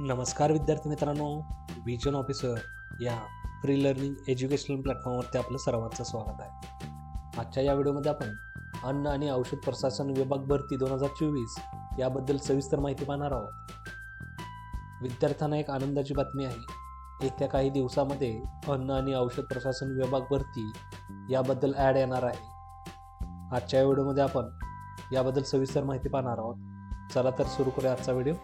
नमस्कार विद्यार्थी मित्रांनो विजन ऑफिसर या फ्री लर्निंग एज्युकेशनल प्लॅटफॉर्मवरती आपलं सर्वांचं स्वागत आहे. आजच्या या व्हिडिओमध्ये आपण अन्न आणि औषध प्रशासन विभाग भरती दोन हजार चोवीस याबद्दल सविस्तर माहिती पाहणार आहोत. विद्यार्थ्यांना एक आनंदाची बातमी आहे येत्या काही दिवसामध्ये अन्न आणि औषध प्रशासन विभाग भरती याबद्दल ॲड येणार आहे. आजच्या या व्हिडिओमध्ये आपण याबद्दल सविस्तर माहिती पाहणार आहोत. चला तर सुरू करूया आजचा व्हिडिओ.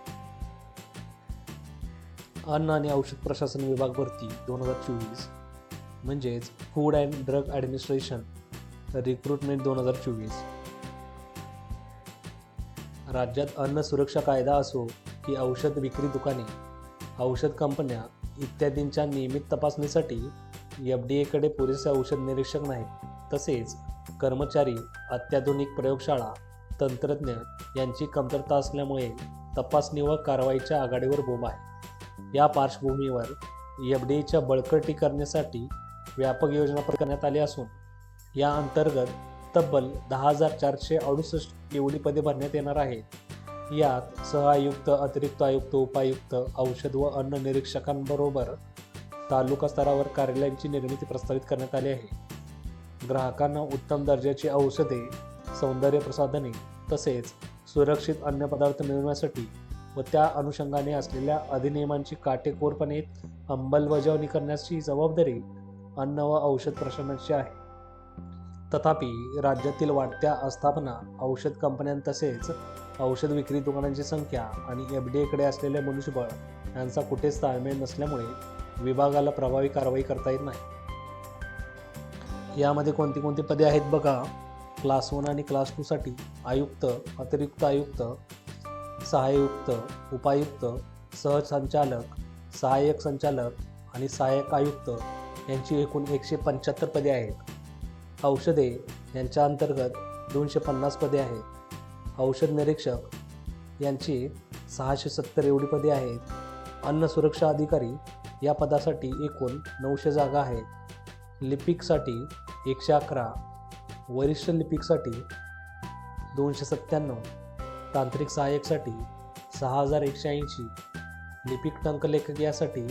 अन्न आणि औषध प्रशासन विभाग भरती दोन हजार चोवीस. म्हणजेच food and drug administration recruitment दोन हजार चोवीस. राज्यात अन्न सुरक्षा कायदा असो की औषध विक्री दुकाने औषध कंपन्या इत्यादींच्या नियमित तपासणीसाठी एफ डी एकडे पुरेसे औषध निरीक्षक नाहीत. तसेच कर्मचारी अत्याधुनिक प्रयोगशाळा तंत्रज्ञ यांची कमतरता असल्यामुळे तपासणी व कारवाईच्या आघाडीवर बोंब आहे. या पार्श्वभूमीवर एफ डी एच्या बळकटीकरणासाठी व्यापक योजना करण्यात आली असून या अंतर्गत तब्बल दहा हजार चारशे अडुसष्ट एवढी पदे भरण्यात येणार आहेत. यात सहआयुक्त अतिरिक्त आयुक्त उपायुक्त औषध व अन्न निरीक्षकांबरोबर तालुका स्तरावर कार्यालयांची निर्मिती प्रस्तावित करण्यात आली आहे. ग्राहकांना उत्तम दर्जाची औषधे सौंदर्य प्रसाधने तसेच सुरक्षित अन्नपदार्थ मिळवण्यासाठी व त्या अनुषंगाने असलेल्या अधिनियमांची काटेकोरपणे अंमलबजावणी करण्याची जबाबदारी अन्न व औषध प्रशासनाची आहे. तथापि राज्यातील वाढत्या आस्थापना औषध कंपन्यां तसेच औषध विक्री दुकानांची संख्या आणि एफ डी एकडे असलेले मनुष्यबळ यांचा कुठेच ताळमेळ नसल्यामुळे विभागाला प्रभावी कारवाई करता येत नाही. यामध्ये कोणती कोणती पदे आहेत बघा. क्लास वन आणि क्लास टूसाठी आयुक्त अतिरिक्त आयुक्त सहायुक्त उपायुक्त सहसंचालक सहाय्यक संचालक आणि सहाय्यक आयुक्त यांची एकूण एकशे पंच्याहत्तर पदे आहेत. औषधे यांच्या अंतर्गत दोनशे पन्नास पदे आहेत. औषध निरीक्षक यांची सहाशे सत्तर एवढी पदे आहेत. अन्न सुरक्षा अधिकारी या पदासाठी एकूण नऊशे जागा आहेत. लिपिकसाठी एकशे अकरा वरिष्ठ लिपिकसाठी दोनशे सत्त्याण्णव तांत्रिक सहाय्यकसाठी सहा हजार एकशे ऐंशी लिपिक टंकलेखक यासाठी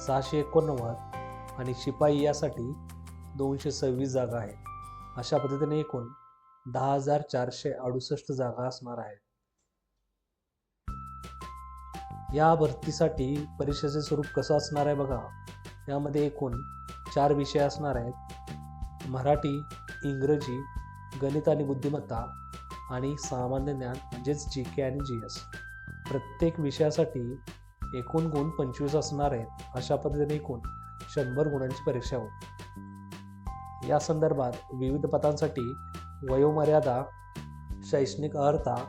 सहाशे एकोणनव्वद आणि शिपाई यासाठी दोनशे सव्वीस जागा आहेत. अशा पद्धतीने एकूण दहा हजार चारशे अडुसष्ट जागा असणार आहेत. या भरतीसाठी परीक्षेचे स्वरूप कसं असणार आहे बघा. यामध्ये एकूण चार विषय असणार आहेत. मराठी इंग्रजी गणित आणि बुद्धिमत्ता. आणि सामान्य ज्ञान म्हणजेच जी के आणि जी एस प्रत्येक विषयासाठी एकूण गुण पंचवीस असणार आहेत अशा पद्धतीने एकूण शंभर गुणांची परीक्षा होईल. या संदर्भात विविध पदांसाठी वयोमर्यादा शैक्षणिक अर्हता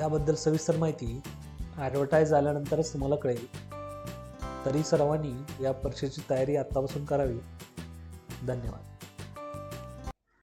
याबद्दल सविस्तर माहिती ॲडव्हर्टाईज झाल्यानंतरच तुम्हाला कळेल. तरी सर्वांनी या परीक्षेची तयारी आत्तापासून करावी. धन्यवाद.